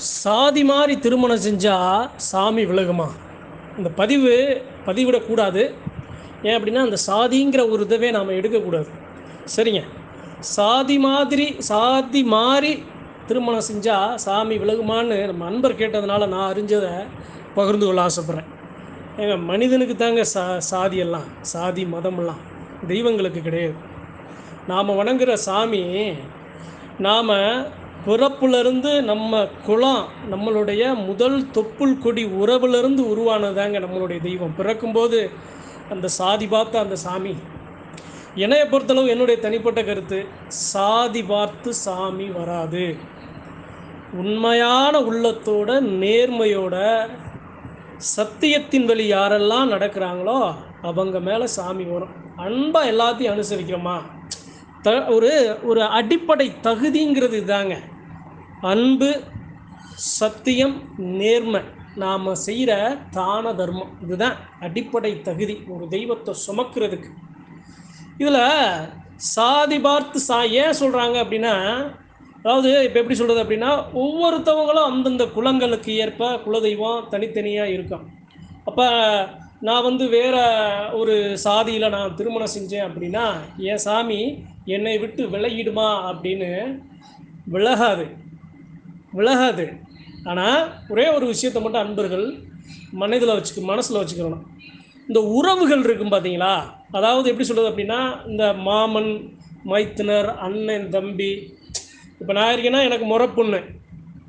சாதி மாதிரி திருமணம் செஞ்சால் சாமி விலகுமா? இந்த பதிவு பதிவிடக்கூடாது ஏன் அப்படின்னா அந்த சாதிங்கிற ஒரு இதவே நாம் எடுக்கக்கூடாது சரிங்க. சாதி மாதிரி சாதி மாறி திருமணம் செஞ்சால் சாமி விலகுமான்னு நம்ம அன்பர் கேட்டதுனால நான் அறிஞ்சதை பகிர்ந்து கொள்ள ஆசைப்பட்றேன். ஏங்க மனிதனுக்கு தாங்க சா சாதியெல்லாம் சாதி மதமெல்லாம் தெய்வங்களுக்கு கிடையாது. நாம் வணங்குற சாமி நாம் பிறப்புலேருந்து நம்ம குலம் நம்மளுடைய முதல் தொப்புள் கொடி உறவுலேருந்து உருவானதாங்க நம்மளுடைய தெய்வம். பிறக்கும்போது அந்த சாதி பார்த்த அந்த சாமி. என்னைய பொறுத்தளவு என்னுடைய தனிப்பட்ட கருத்து சாதி பார்த்து சாமி வராது. உண்மையான உள்ளத்தோட நேர்மையோட சத்தியத்தின் வழி யாரெல்லாம் நடக்கிறாங்களோ அவங்க மேலே சாமி வரும். அன்பாக எல்லாத்தையும் அனுசரிக்கிறோமா? த ஒரு ஒரு அடிப்படை தகுதிங்கிறது தாங்க அன்பு சத்தியம் நேர்மை. நாம் செய்கிற தான தர்மம். இதுதான் அடிப்படை தகுதி. ஒரு தெய்வத்தை சுமக்கிறதுக்கு. இதில் சாதி பார்த்து சா ஏன் சொல்கிறாங்க அப்படின்னா அதாவது இப்போ எப்படி சொல்கிறது அப்படின்னா ஒவ்வொருத்தவங்களும் அந்தந்த குலங்களுக்கு ஏற்ப குலதெய்வம் தனித்தனியாக இருக்கும். அப்போ நான் வந்து வேற ஒரு சாதியில் நான் திருமணம் செஞ்சேன் அப்படின்னா என் சாமி என்னை விட்டு விலகிடுமா? அப்படின்னு விலகாது. விலகாது. ஆனால் ஒரே ஒரு விஷயத்தை மட்டும் அன்பர்கள் மனதில் வச்சுக்க மனசில் வச்சுக்கணும். இந்த உறவுகள் இருக்கும் பார்த்தீங்களா அதாவது எப்படி சொல்கிறது அப்படின்னா இந்த மாமன் மைத்தினர் அண்ணன் தம்பி. இப்போ நான் இருக்கேன்னா எனக்கு முறை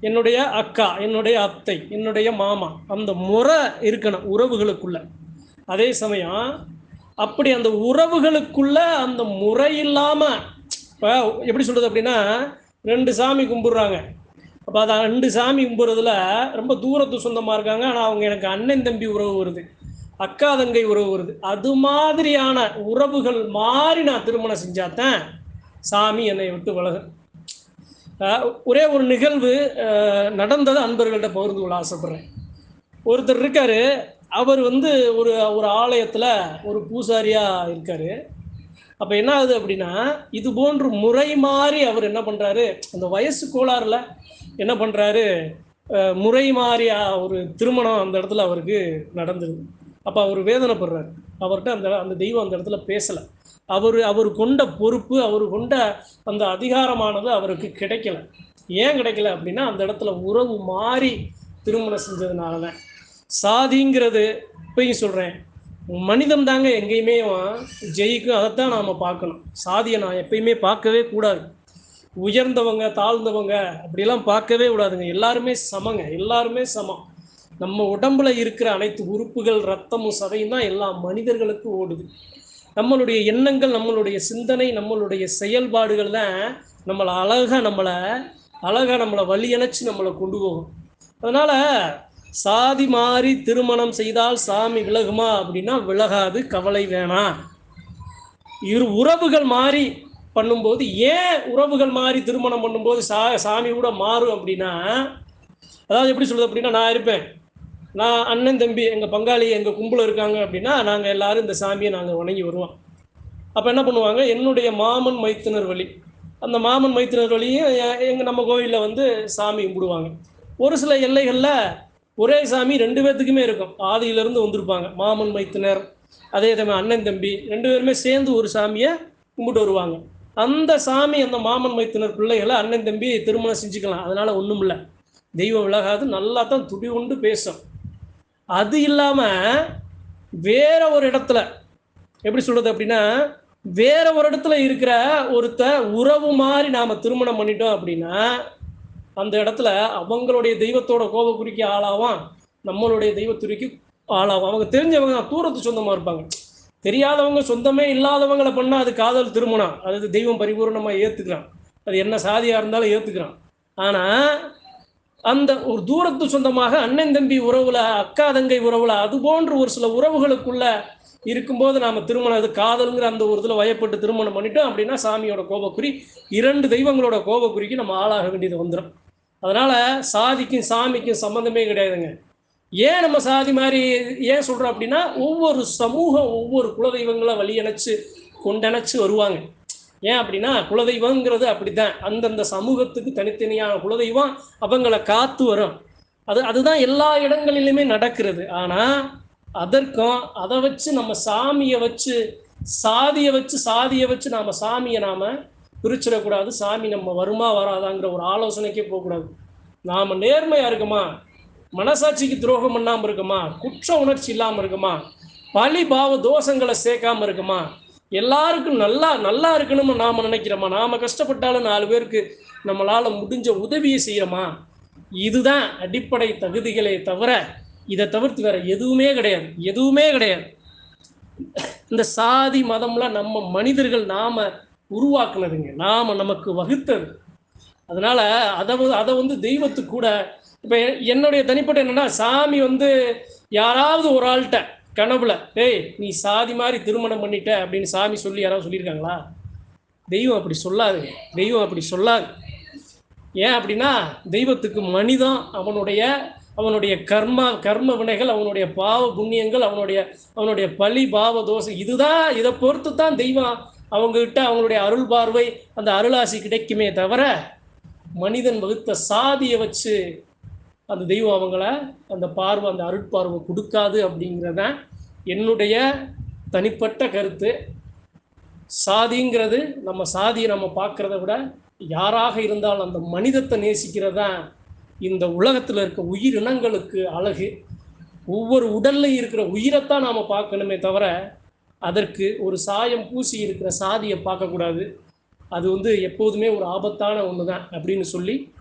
என்னுடைய அக்கா என்னுடைய அத்தை என்னுடைய மாமா அந்த முறை இருக்கணும் உறவுகளுக்குள்ள. அதே சமயம் அப்படி அந்த உறவுகளுக்குள்ள அந்த முறை இல்லாமல் இப்போ எப்படி சொல்கிறது அப்படின்னா ரெண்டு சாமி கும்பிட்றாங்க. அப்போ அதை ரெண்டு சாமி கும்பிட்றதுல ரொம்ப தூரத்து சொந்தமாக இருக்காங்க. ஆனால் அவங்க எனக்கு அண்ணன் தம்பி உறவு வருது. அக்கா தங்கை உறவு வருது. அது மாதிரியான உறவுகள் மாறி நான் திருமணம் செஞ்சாதான் சாமி என்னை விட்டு விலகு ஒரே ஒரு நிகழ்வு நடந்ததை அன்பர்கள்ட்ட பகிர்ந்து கொள்ள ஆசைப்படுறேன். ஒருத்தர் இருக்காரு. அவர் வந்து ஒரு ஒரு ஆலயத்தில் ஒரு பூசாரியாக இருக்காரு. அப்போ என்ன ஆகுது அப்படின்னா இது போன்று முறை மாறி அவர் என்ன பண்ணுறாரு அந்த வயசு கோளாறுல என்ன பண்ணுறாரு முறை மாறியாக ஒரு திருமணம் அந்த இடத்துல அவருக்கு நடந்துருது அப்போ அவர் வேதனைப்படுறார். அவர்கிட்ட அந்த அந்த தெய்வம் அந்த இடத்துல பேசலை. அவர் அவர் கொண்ட பொறுப்பு அவர் கொண்ட அந்த அதிகாரமானது அவருக்கு கிடைக்கல. ஏன் கிடைக்கல அப்படின்னா அந்த இடத்துல உறவு மாறி திருமணம் செஞ்சதுனால தான் சாதிங்கிறது இப்பயும் சொல்கிறேன் மனிதம் தாங்க எங்கேயுமே ஜெயிக்கும் அதைத்தான் நாம் பார்க்கணும். சாதியை நான் எப்பயுமே பார்க்கவே கூடாது. உயர்ந்தவங்க தாழ்ந்தவங்க அப்படிலாம் பார்க்கவே கூடாதுங்க. எல்லாருமே சமங்க எல்லாருமே சமம். நம்ம உடம்புல இருக்கிற அனைத்து உறுப்புகள் ரத்தமும் சதையும் தான் எல்லா மனிதர்களுக்கும் ஓடுது. நம்மளுடைய எண்ணங்கள் நம்மளுடைய சிந்தனை நம்மளுடைய செயல்பாடுகள் தான் நம்மளை அழகாக நம்மளை அழகாக நம்மளை வழியணைச்சு நம்மளை கொண்டு போகும். அதனால் சாதி மாறி திருமணம் செய்தால் சாமி விலகுமா அப்படின்னா விலகாது கவலை வேணாம். இரு உறவுகள் மாறி பண்ணும்போது ஏன் உறவுகள் மாறி திருமணம் பண்ணும்போது சா சாமி கூட மாறும் அப்படின்னா அதாவது எப்படி சொல்லுது அப்படின்னா நான் இருப்பேன். நான் அண்ணன் தம்பி எங்கள் பங்காளி எங்கள் கும்பல இருக்காங்க அப்படின்னா நாங்கள் எல்லாரும் இந்த சாமியை நாங்கள் வணங்கி வருவோம். அப்போ என்ன பண்ணுவாங்க? என்னுடைய மாமன் மைத்தினர் வழி. அந்த மாமன் மைத்தினர் வழியும் எங்கள் நம்ம கோவிலில் வந்து சாமி கும்பிடுவாங்க. ஒரு சில எல்லைகளில் ஒரே சாமி ரெண்டு பேர்த்துக்குமே இருக்கும். ஆதியிலேருந்து வந்திருப்பாங்க. மாமன் மைத்தினர் அதே சமயம் அண்ணன் தம்பி ரெண்டு பேருமே சேர்ந்து ஒரு சாமியை கும்பிட்டு வருவாங்க. அந்த சாமி அந்த மாமன் மைத்தினர் பிள்ளைகளை அண்ணன் தம்பி திருமணம் செஞ்சுக்கலாம். அதனால் ஒன்றும் இல்லை தெய்வம் விலகாது. நல்லா தான் துடி உண்டு பேசும். அது இல்லாமல் வேற ஒரு இடத்துல எப்படி சொல்கிறது அப்படின்னா வேற ஒரு இடத்துல இருக்கிற ஒருத்த உறவு மாதிரி நாம் திருமணம் பண்ணிட்டோம் அப்படின்னா அந்த இடத்துல அவங்களுடைய தெய்வத்தோட கோப குறிக்கு ஆளாவான் நம்மளுடைய தெய்வத்துறைக்கு ஆளாகும் அவங்க தெரிஞ்சவங்க தான் தூரத்து சொந்தமாக இருப்பாங்க. தெரியாதவங்க சொந்தமே இல்லாதவங்களை பண்ணால் அது காதல் திருமணம். அது தெய்வம் பரிபூர்ணமாக ஏற்றுக்கிறான் அது என்ன சாதியாக இருந்தாலும் ஏற்றுக்கிறான் ஆனால் அந்த ஒரு தூரத்து சொந்தமாக அண்ணன் தம்பி உறவுல அக்கா தங்கை உறவுல அது போன்று ஒரு சில உறவுகளுக்குள்ள இருக்கும்போது நாம் திருமணம் அது காதலுங்கிற அந்த ஒரு இதில் வயப்பட்டு திருமணம் பண்ணிட்டோம் அப்படின்னா சாமியோட கோபக்குறி இரண்டு தெய்வங்களோட கோபக்குறிக்கு நம்ம ஆளாக வேண்டியது வந்துடும் அதனால சாதிக்கும் சாமிக்கும் சம்மந்தமே கிடையாதுங்க. ஏன் நம்ம சாதி மாதிரி ஏன் சொல்கிறோம் அப்படின்னா ஒவ்வொரு சமூகம் ஒவ்வொரு குலதெய்வங்களை வழியணைச்சு கொண்டணைச்சு வருவாங்க. ஏன் அப்படின்னா குலதெய்வங்கிறது அப்படித்தான். அந்தந்த சமூகத்துக்கு தனித்தனியான குலதெய்வம் அவங்களை காத்து வரும். அது அதுதான் எல்லா இடங்களிலுமே நடக்கிறது. ஆனால் அதற்கும் அதை வச்சு நம்ம சாமியை வச்சு சாதியை வச்சு சாதியை வச்சு நாம் சாமியை நாம் பிரிச்சிடக்கூடாது. சாமி நம்ம வருமா வராதாங்கிற ஒரு ஆலோசனைக்கே போகக்கூடாது. நாம் நேர்மையாக இருக்குமா? மனசாட்சிக்கு துரோகம் பண்ணாமல் இருக்குமா? குற்ற உணர்ச்சி இல்லாமல் இருக்குமா? பழி பாவ தோஷங்களை சேர்க்காமல் இருக்குமா? எல்லாருக்கும் நல்லா நல்லா இருக்கணும்னு நாம் நினைக்கிறோமா? நாம் கஷ்டப்பட்டாலும் நாலு பேருக்கு நம்மளால் முடிஞ்ச உதவியை செய்கிறோமா இதுதான் அடிப்படை தகுதிகளே தவிர இதை தவிர்த்து வேற எதுவுமே கிடையாது. எதுவுமே கிடையாது. இந்த சாதி மதம்லாம் நம்ம மனிதர்கள் நாம் உருவாக்குனதுங்க. நாம் நமக்கு வகுத்தது. அதனால் அதை வந்து- அதை வந்து தெய்வத்துக்கு கூட இப்போ என்னுடைய தனிப்பட்ட என்னென்னா சாமி வந்து யாராவது ஒரு ஆள்கிட்ட கனவுல ஏய் நீ சாதி மாதிரி திருமணம் பண்ணிட்ட அப்படின்னு சாமி சொல்லி யாராவது சொல்லியிருக்காங்களா? தெய்வம் அப்படி சொல்லாதுங்க தெய்வம் அப்படி சொல்லாது. ஏன் அப்படின்னா தெய்வத்துக்கு மனிதன் அவனுடைய அவனுடைய கர்மா கர்ம வினைகள் அவனுடைய பாவ புண்ணியங்கள் அவனுடைய அவனுடைய பழி பாவ தோஷம் இதுதான் இதை பொறுத்து தான் தெய்வம் அவங்ககிட்ட அவங்களுடைய அருள் பார்வை அந்த அருளாசி கிடைக்குமே தவிர மனிதன் வகுத்த சாதியை வச்சு அந்த தெய்வம் அவங்கள அந்த பார்வை அந்த அருட்பார்வை கொடுக்காது அப்படிங்கிறத என்னுடைய தனிப்பட்ட கருத்து. சாதிங்கிறது நம்ம சாதியை நம்ம பார்க்குறத விட யாராக இருந்தாலும் அந்த மனிதத்தை நேசிக்கிறதா இந்த உலகத்தில் இருக்க உயிரினங்களுக்கு அழகு. ஒவ்வொரு உடல்ல இருக்கிற உயிரைத்தான் நாம் பார்க்கணுமே தவிர அதற்கு ஒரு சாயம் பூசி இருக்கிற சாதியை பார்க்கக்கூடாது. அது வந்து எப்போதுமே ஒரு ஆபத்தான ஒன்று தான் அப்படின்னு சொல்லி